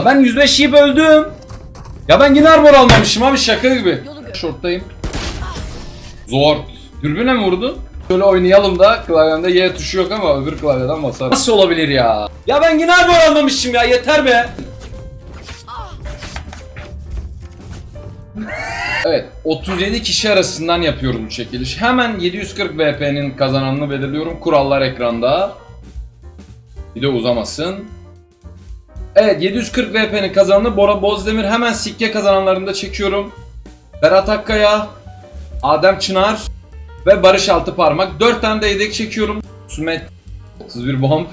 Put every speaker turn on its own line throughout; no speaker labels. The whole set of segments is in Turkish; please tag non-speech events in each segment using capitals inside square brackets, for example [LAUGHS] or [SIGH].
Ya ben 105 yiyip öldüm. Ya ben yine arbor almamışım abi şaka gibi. Şorttayım. Zor. Dürbüne mi vurdun? Şöyle oynayalım da klavyemde Y tuşu yok ama öbür klavyeden basarım. Nasıl olabilir ya? Ya ben yine arbor almamışım ya yeter be. [LAUGHS] Evet 37 kişi arasından yapıyorum bu çekiliş. Hemen 740 VP'nin kazananını belirliyorum. Kurallar ekranda. Video uzamasın. Evet 740 VP'nin kazananı Bora Bozdemir. Hemen sikke kazananlarını da çekiyorum. Berat Akkaya, Adem Çınar ve Barış Altıparmak. 4 tane de yedek çekiyorum. Sümet 31 bomb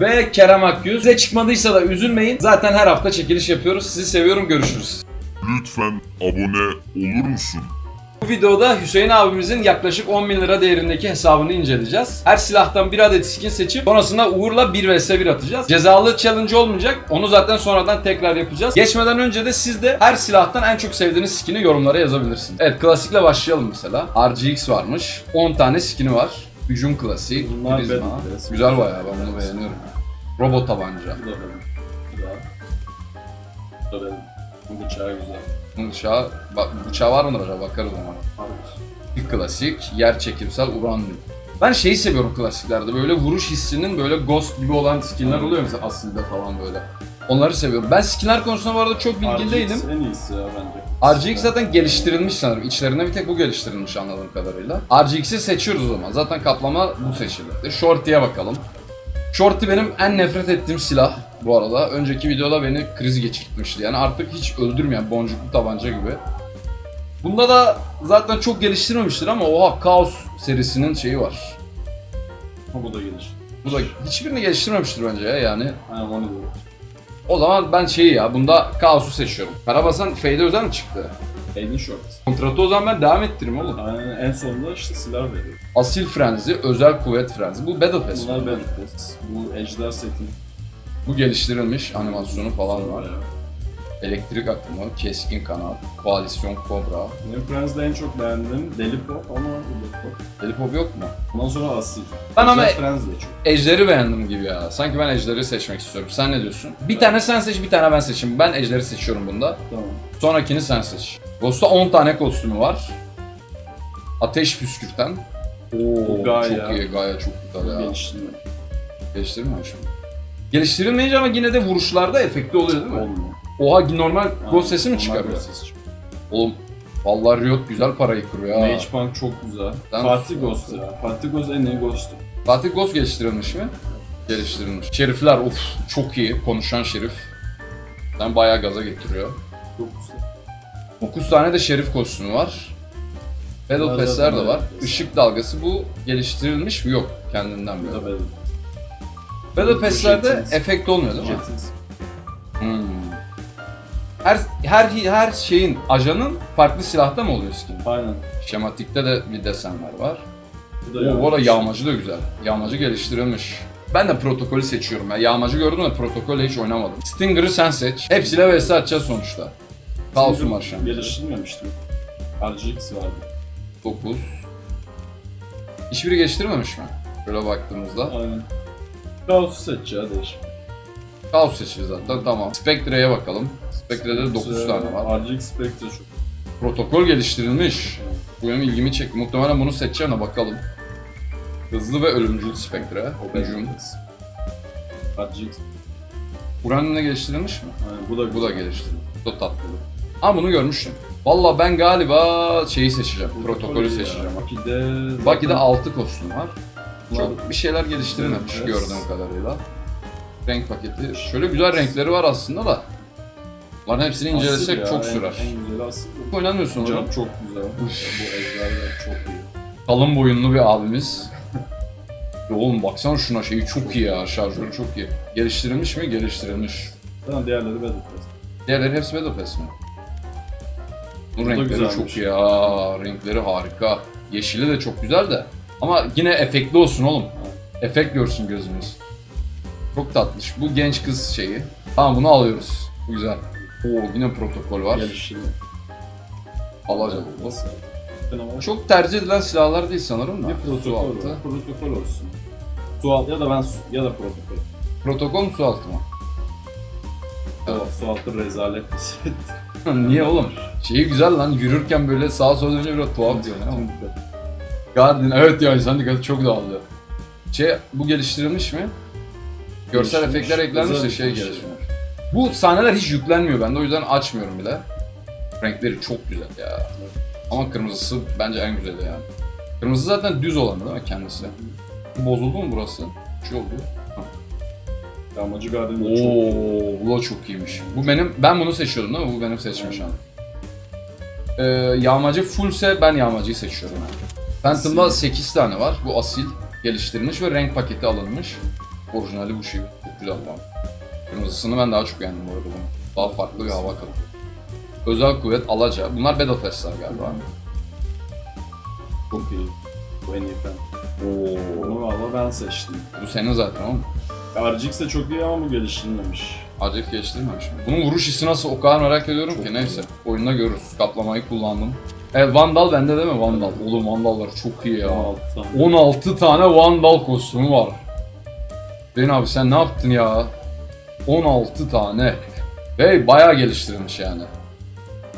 ve Kerem Akyüz. Size çıkmadıysa da üzülmeyin. Zaten her hafta çekiliş yapıyoruz. Sizi seviyorum. Görüşürüz.
Lütfen abone olur musun?
Bu videoda Hüseyin abimizin yaklaşık 10 bin lira değerindeki hesabını inceleyeceğiz. Her silahtan bir adet skin seçip sonrasında Uğur'la 1 vs 1 atacağız. Cezalı challenge olmayacak. Onu zaten sonradan tekrar yapacağız. Geçmeden önce de siz de her silahtan en çok sevdiğiniz skin'i yorumlara yazabilirsiniz. Evet klasikle başlayalım mesela. RGX varmış. 10 tane skin'i var. Hücum klasik.
Bunlar
Prizma.
Pass.
Güzel bayağı ben bunu beğeniyorum. Robot tabanca.
Bu da benim. Bu da. Bu da benim. Bu bıçağı güzel.
Bunun bıçağı, bak, bıçağı var mıdır acaba? Bakarız ona. Bir klasik, yer çekimsel uranyum. Ben şeyi seviyorum klasiklerde böyle vuruş hissinin böyle ghost gibi olan skinler oluyor mesela asilde falan böyle. Onları seviyorum. Ben skinler konusunda bu arada çok bilgili değilim.
en iyisi ya bence.
RGX zaten geliştirilmiş sanırım. İçlerinde bir tek bu geliştirilmiş anladığım kadarıyla. RGX'i seçiyoruz o zaman. Zaten kaplama bu seçildi. Shorty'ye bakalım. Shorty benim en nefret ettiğim silah bu arada. Önceki videoda beni kriz geçirtmişti. Yani artık hiç öldürmeyen boncuklu tabanca gibi. Bunda da zaten çok geliştirmemiştir ama oha Chaos serisinin şeyi var.
Ha, bu da gelir.
Bu da hiçbirini geliştirmemiştir bence ya yani.
Aynen onu diyorum.
O zaman ben şeyi ya bunda Chaos'u seçiyorum. Karabasan Fade özel mi çıktı?
Aiden Short.
Kontratı o zaman ben devam ettireyim oğlum.
Aynen en sonunda işte silah veriyor.
Asil Frenzy, özel kuvvet Frenzy. Bu Battle Pass.
Bunlar? Battle Pass. Bu Ejder seti.
Bu geliştirilmiş animasyonu falan var. Elektrik akımı, keskin kanat, koalisyon kobra.
Benim Friends'de en çok beğendiğim Deli Pop ama Deli Pop.
Elipop yok mu?
Ondan sonra Asil.
Ben ama-
Ejder Friends de çok.
Ejderi beğendim gibi ya. Sanki ben Ejder'i seçmek istiyorum. Sen ne diyorsun? Bir tane sen seç, bir tane ben seçeyim. Ben Ejder'i seçiyorum bunda.
Tamam.
Sonrakini sen seç. Ghost'ta 10 tane kostümü var. Ateş püskürten. Oo,
Gaia.
çok iyi. Gaia çok güzel ya.
Geliştirme.
Geliştirilmemiş mi? Geliştirilmeyince ama yine de vuruşlarda efektli oluyor değil mi?
Olmuyor.
Oha normal ghost sesi mi çıkarıyor? Oğlum vallahi Riot güzel parayı kırıyor ya.
Mage Punk çok güzel.
Ben-
Fatih Ghost ya. Fatih Ghost en iyi Ghost'u.
Fatih Ghost geliştirilmiş mi? Geliştirilmiş. Şerifler of çok iyi. Konuşan şerif. Ben bayağı gaza getiriyor.
Çok güzel.
9 tane de şerif kostümü var. Battle
Bunlar
Pass'ler
zaten
de var.
Battle Pass.
Işık dalgası bu geliştirilmiş mi? Yok kendinden
Bu da
böyle.
benim.
Battle Pass'lerde efekt olmuyor değil mi? Hmm. Her her her şeyin ajanın farklı silahta mı oluyor skin?
Aynen.
Şematikte de bir desenler var.
Bu da
Oo,
yağmacı.
da güzel. Yağmacı geliştirilmiş. Ben de protokolü seçiyorum ya. Yağmacı gördüm de protokolle hiç oynamadım. Stinger'ı sen seç. Hepsiyle vs atacağız sonuçta. Kaosum var şu an.
Geliştirilmemişti. RGX vardı.
9. Hiçbiri geliştirmemiş mi? Şöyle baktığımızda.
Aynen. Kaos'u seç ya değişik.
Kaos seçeceğiz zaten tamam. Spectre'ye bakalım. Spectre'de de 9 tane var.
RGX Spectre çok.
Protokol geliştirilmiş. Bu benim ilgimi çekti. Muhtemelen bunu seçeceğim de bakalım. Hızlı ve ölümcül Spectre. Hücum.
RGX.
Uranyum'da geliştirilmiş mi?
Aynen, bu da
Bu da geliştirilmiş. Bu da tatlı. Ama bunu görmüştüm. Valla ben galiba şeyi seçeceğim. Protokolü seçeceğim.
Baki'de...
Baki'de 6 kostüm var. Çok bir şeyler geliştirilmemiş
Evet.
gördüğüm kadarıyla. Renk paketi. Şöyle güzel renkleri var aslında da. Bunların hepsini
Asil
incelesek
ya,
çok
en-
sürer.
En güzeli asil.
Oynanıyorsun hocam.
çok güzel. bu ejderler çok iyi.
Kalın boyunlu bir abimiz. Ya oğlum baksana şuna şeyi çok iyi ya. Şarjörü çok iyi. Geliştirilmiş mi? Geliştirilmiş.
Zaten diğerleri Battle Pass.
Diğerleri hepsi Battle Pass mi? Bu
Bu
renkleri çok iyi. Aa, renkleri harika. Yeşili de çok güzel de. Ama yine efektli olsun oğlum. Efekt görsün gözümüz. Çok tatlış. Bu genç kız şeyi. Tamam bunu alıyoruz. Bu güzel. Oo yine protokol var.
Geliştirme.
Alacağım.
Nasıl?
Çok tercih edilen silahlar değil sanırım da.
bir
Su
protokol
altı.
var. Protokol olsun. Su altı ya da ben su, ya da protokol.
Protokol mu su altı mı?
Su, su altı rezalet set. [LAUGHS]
Niye oğlum? Şeyi güzel lan yürürken böyle sağa sola dönünce biraz tuhaf diyor. Guardian evet ya insan dikkati çok dağılıyor. Şey bu geliştirilmiş mi? Görsel
Geliştirilmiş.
efektler eklenmiş de
Özel
şey gelişmiş. Bu sahneler hiç yüklenmiyor bende o yüzden açmıyorum bile. Renkleri çok güzel ya. Ama kırmızısı bence en güzeli yani. Kırmızı zaten düz olanı değil mi kendisi? Bozuldu mu burası? Bir şey oldu.
Yağmacı Garden da çok.
Oo, bu da çok iyiymiş. Bu benim, ben bunu seçiyordum değil mi? Bu benim seçim şu an. Ee, yağmacı fullse ben yağmacıyı seçiyorum. Phantom'da
Asil.
8 tane var. Bu asil geliştirilmiş ve renk paketi alınmış. Orijinali bu şey. Çok güzel lan. Kırmızısını ben daha çok beğendim bu arada bunu. Daha farklı bir hava katıyor. Özel kuvvet alaca. Bunlar Battle Pass'ler galiba.
Çok iyi. Bu en iyi fen.
Oo.
Bunu valla ben seçtim.
Bu senin zaten oğlum.
RGX de çok iyi ama bu geliştirilmemiş.
Acayip geliştirmemiş mi? Bunun vuruş hissi nasıl o kadar merak ediyorum
Çok
ki
iyi.
neyse. Oyunda görürüz. Kaplamayı kullandım. Evet Vandal bende değil mi Vandal? Oğlum Vandallar çok iyi ya.
16 tane.
16 tane Vandal kostümü var. Ben abi sen ne yaptın ya? 16 tane. Hey bayağı geliştirilmiş yani.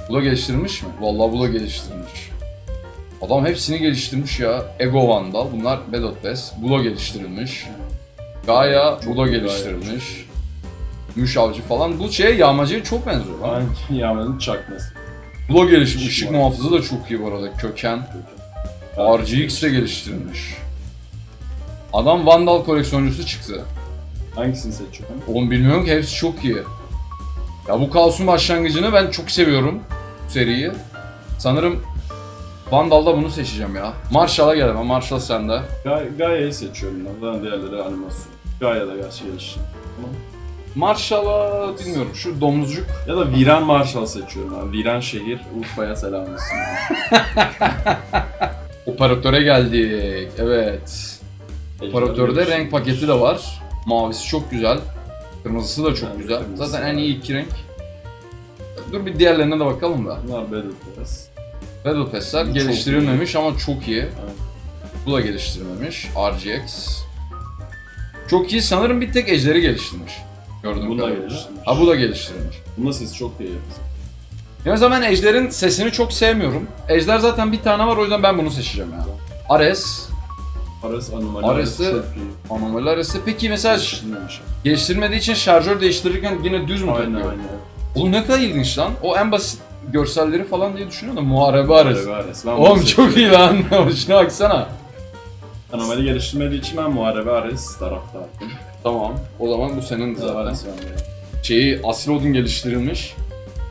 Bu da geliştirilmiş mi? Vallahi bu da geliştirilmiş. Adam hepsini geliştirmiş ya. Ego Vandal. Bunlar Battle Pass. Bu da geliştirilmiş. Gaia bu da geliştirilmiş. Gümüş avcı falan. Bu şeye yağmacıya çok benziyor lan.
Hangi [LAUGHS] yağmanın çakması?
Bu da gelişmiş.
Işık
muhafızı da çok iyi bu arada. Köken. RGX de geliştirilmiş. Adam Vandal koleksiyoncusu çıktı.
Hangisini seçiyorsun?
Oğlum bilmiyorum ki hepsi çok iyi. Ya bu kaosun başlangıcını ben çok seviyorum bu seriyi. Sanırım Vandal'da bunu seçeceğim ya. Marshall'a gel ama Marshall sende.
Ga- Gaia'yı seçiyorum ben. Zaten diğerleri animasyon. Gaia da gerçi gelişti.
Marshall'a bilmiyorum şu domuzcuk.
Ya da Viran Marshall seçiyorum abi. Viran şehir, Urfa'ya selam olsun. [LAUGHS]
Operatöre geldik. Evet. Operatörde renk paketi de var. Mavisi çok güzel. Kırmızısı da çok
Yani
güzel. Zaten en iyi iki renk. Dur bir diğerlerine de bakalım da.
Bunlar Battle Pass.
Battle Pass'ler
Bu
geliştirilmemiş ama çok iyi.
Evet.
Bu da geliştirilmemiş. RGX. Çok iyi. Sanırım bir tek ejderi geliştirmiş. Gördüğüm
Bunu da geliştirmiş.
Ha bu da geliştirilmiş.
Bunda siz çok iyi.
Ya zaman ejderin sesini çok sevmiyorum. Ejder zaten bir tane var o yüzden ben bunu seçeceğim ya. Ares.
Ares Anomali çok iyi.
Anomali Ares'i. Peki mesela ş-
Geliştirilmemiş.
geliştirmediği için şarjör değiştirirken yine düz mü
Aynen
takıyor?
aynen.
Oğlum ne kadar ilginç lan. O en basit görselleri falan diye düşünüyorum da muharebe Ares.
Muharebe Ares. Ben bunu
Oğlum çok
seçiyorum.
iyi lan. [LAUGHS] Şuna baksana.
Anomali geliştirmediği için ben Muharebe Ares taraftarıyım.
Tamam. O zaman bu senin
Zaten
zaten.
Bende.
Şeyi Asil Odin geliştirilmiş.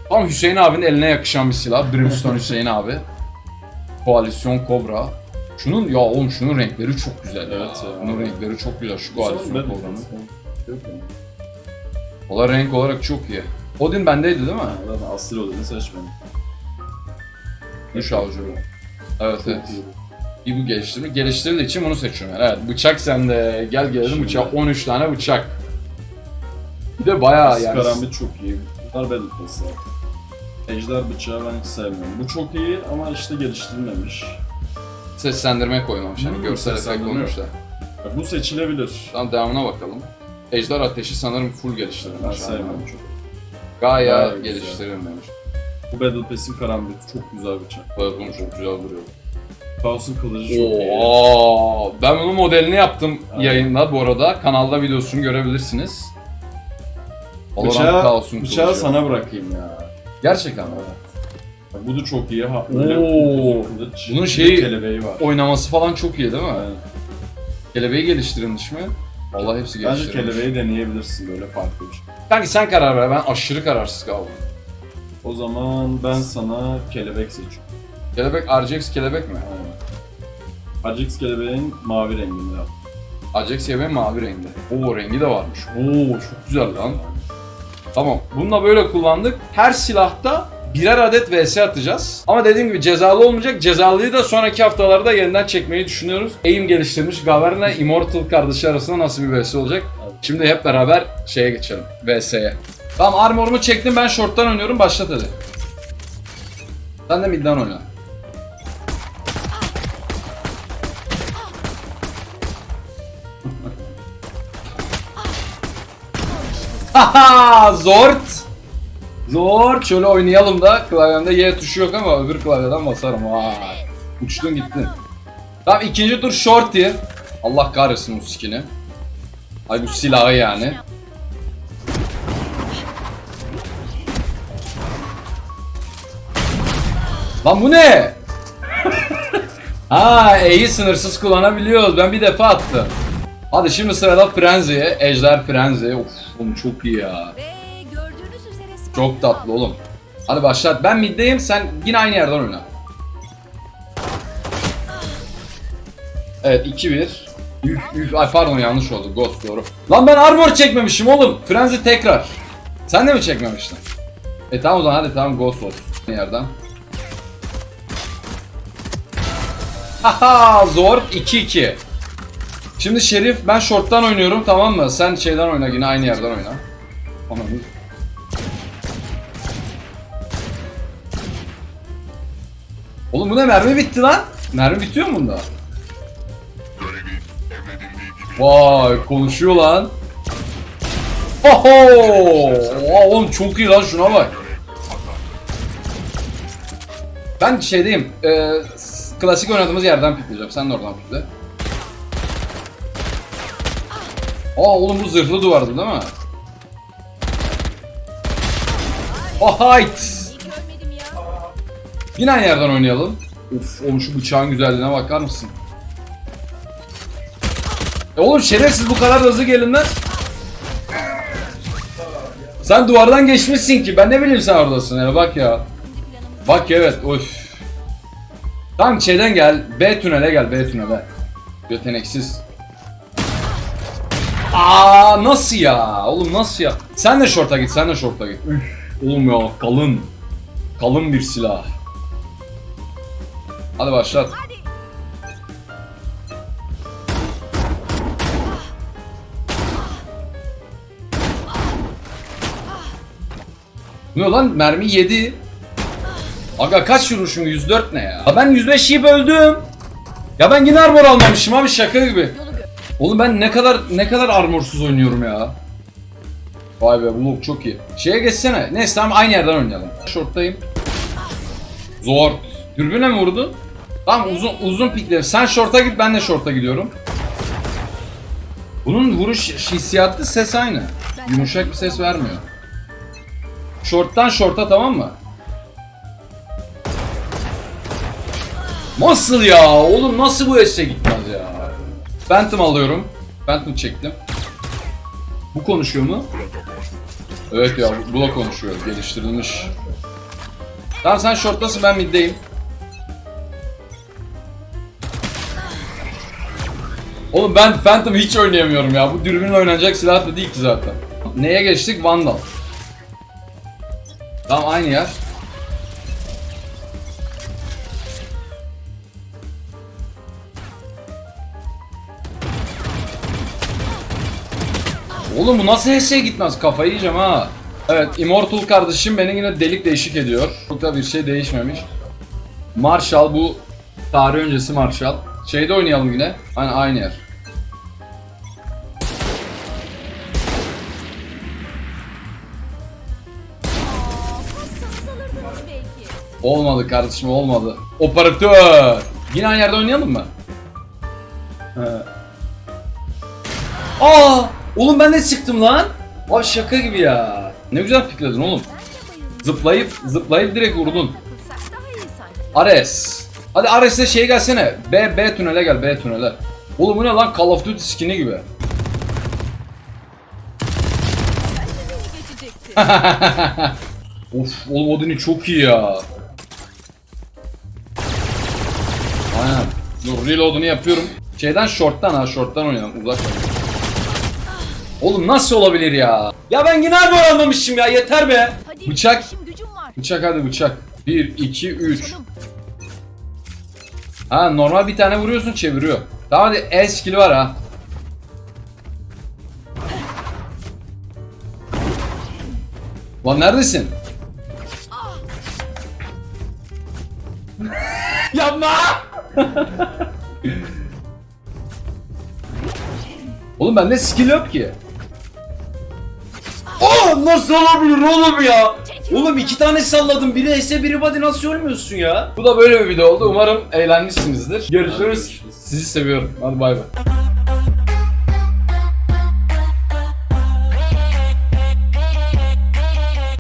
Tam Hüseyin abinin eline yakışan bir silah. Brimstone Hüseyin abi. Koalisyon Kobra. Şunun ya oğlum şunun renkleri çok güzel ya.
Evet ya.
Bunun renkleri çok güzel şu
Bu
Koalisyon
yani.
Valla renk olarak çok iyi. Odin bendeydi değil mi?
Zaten asil olduğunu seçmedim.
Düş avcı. Evet
Çok
evet.
iyi.
İyi bu geliştirme. Geliştirildiği için bunu seçiyorum yani. Evet bıçak sende. Gel gelelim bıçak. 13 tane bıçak. Bir de bayağı yani.
Karambit çok iyi. Bunlar zaten. Ejder bıçağı ben hiç sevmiyorum. Bu çok iyi ama işte geliştirilmemiş.
Seslendirme koymamış. Yani
Hmm,
görsel efekt
seslendirme.
koymuşlar.
Ya bu seçilebilir.
Tamam devamına bakalım. Ejder Ateşi sanırım full geliştirilmiş.
Ben sevmiyorum çok.
Gaia
Bayağı güzel.
geliştirilmemiş.
Bu Battle Pass'in karambiti çok güzel bıçak.
Evet bunu çok güzel duruyor.
Kaos'un kılıcı çok iyi.
Oo, ben bunun modelini yaptım
Aynen.
yayında bu arada. Kanalda videosunu görebilirsiniz. Valorant
Bıçağı,
Kaos'un
bıçağı
kılıcı.
sana bırakayım ya.
Gerçekten mi?
Bak bu da çok iyi. Ha, öyle
Oo.
kılıç.
Bunun
Bir
şeyi-
de kelebeği var.
Oynaması falan çok iyi değil mi?
Aynen.
Kelebeği geliştirilmiş mi? Vallahi hepsi
Bence
geliştirilmiş.
kelebeği deneyebilirsin böyle farklı bir şey.
Kanki sen karar ver ben aşırı kararsız kaldım.
O zaman ben sana kelebek seçiyorum.
Kelebek RGX kelebek mi?
Ajax kelebeğin mavi renginde yap.
RGX kelebek mavi renkli. Oo rengi de varmış. Oo çok güzel lan. Tamam. Bununla böyle kullandık. Her silahta birer adet VS atacağız. Ama dediğim gibi cezalı olmayacak. Cezalıyı da sonraki haftalarda yeniden çekmeyi düşünüyoruz. Aim geliştirmiş Gaverna Immortal kardeşi arasında nasıl bir VS olacak? Şimdi hep beraber şeye geçelim. VS'ye. Tamam armorumu çektim ben short'tan oynuyorum. Başlat hadi. Sen de midden oyna. [LAUGHS] Haha Zort. Zor. Şöyle oynayalım da klavyemde Y tuşu yok ama öbür klavyeden basarım. Vay. Uçtun gittin. Tamam ikinci tur shorty. Allah kahretsin bu skin'i. Ay bu silahı yani. Lan bu ne? ha E'yi sınırsız kullanabiliyoruz. Ben bir defa attım. Hadi şimdi sırada Frenzy. Ejder Frenzy. Of oğlum çok iyi ya. Çok tatlı oğlum. Hadi başlat. Ben middeyim sen yine aynı yerden oyna. Evet 2-1. Üf üf ay pardon yanlış oldu Ghost doğru. Lan ben armor çekmemişim oğlum. Frenzy tekrar. Sen de mi çekmemiştin? E tamam o zaman hadi tamam Ghost olsun. Yerden. Haha zor 2-2. Şimdi Şerif ben short'tan oynuyorum tamam mı? Sen şeyden oyna yine aynı yerden oyna. Ananı Oğlum bu ne mermi bitti lan? Mermi bitiyor mu bunda? Vay konuşuyor lan. Oho! Oğlum çok iyi lan şuna bak. Ben şeydeyim. E, klasik oynadığımız yerden pikleyeceğim. Sen de oradan pikle. Aa oğlum bu zırhlı duvardı değil mi? Oh hayt! Yine aynı yerden oynayalım. Uf oğlum şu bıçağın güzelliğine bakar mısın? E oğlum şerefsiz bu kadar hızlı gelinmez. Sen duvardan geçmişsin ki ben ne bileyim sen oradasın ya bak ya. Bak evet of. Tamam şeyden gel B tünele gel B tünele. Yeteneksiz. Aa nasıl ya? Oğlum nasıl ya? Sen de şorta git sen de şorta git. Üf, oğlum ya kalın. Kalın bir silah. Hadi başlat. Ne lan mermi yedi. Aga kaç vurmuşum 104 ne ya? Ya ben 105 yiyip öldüm. Ya ben yine armor almamışım abi şaka gibi. Oğlum ben ne kadar ne kadar armorsuz oynuyorum ya. Vay be bu çok iyi. Şeye geçsene. Neyse tamam aynı yerden oynayalım. Short'tayım. Zor. Dürbüne mi vurdun? Tamam uzun uzun pikleri. Sen short'a git ben de short'a gidiyorum. Bunun vuruş hissiyatı ses aynı. Yumuşak bir ses vermiyor. Short'tan short'a tamam mı? Nasıl ya? Oğlum nasıl bu eşe gitmez ya? Phantom alıyorum. Phantom çektim. Bu konuşuyor mu? Evet ya bu da konuşuyor. Geliştirilmiş. Tamam sen short'tasın ben middeyim. Oğlum ben Phantom hiç oynayamıyorum ya. Bu dürbünle oynanacak silah da değil ki zaten. Neye geçtik? Vandal. Tamam aynı yer. Oğlum bu nasıl HS'ye gitmez? Kafayı yiyeceğim ha. Evet, Immortal kardeşim beni yine delik değişik ediyor. Çok da bir şey değişmemiş. Marshall bu tarih öncesi Marshall. Şeyde oynayalım yine. Aynı, aynı yer. Olmadı kardeşim olmadı. Operatör. Yine aynı yerde oynayalım mı?
He.
Aa! Oğlum ben de çıktım lan. Abi şaka gibi ya. Ne güzel pikledin oğlum. Zıplayıp zıplayıp direkt vurdun.
Takılsak
Ares. Hadi Ares'e şey gelsene. B B tünele gel B tünele. Oğlum bu ne lan Call of Duty skin'i gibi. [LAUGHS] Of oğlum Odin'i çok iyi ya. Aynen. Dur reload'unu yapıyorum. Şeyden short'tan ha short'tan oynayalım uzak. Oğlum nasıl olabilir ya? Ya ben yine armor almamışım ya yeter be.
Hadi
Bıçak. Bıçak hadi bıçak. 1, 2, 3. Ha normal bir tane vuruyorsun çeviriyor. Tamam hadi el skill'i var ha. Lan neredesin? [LAUGHS] Yapma! oğlum bende skill yok ki. Oh nasıl olabilir oğlum ya?
Oğlum iki tane salladım. Biri ese biri body nasıl ölmüyorsun ya?
Bu da böyle bir video oldu. Umarım eğlenmişsinizdir. Görüşürüz. Sizi seviyorum. Hadi bay bay.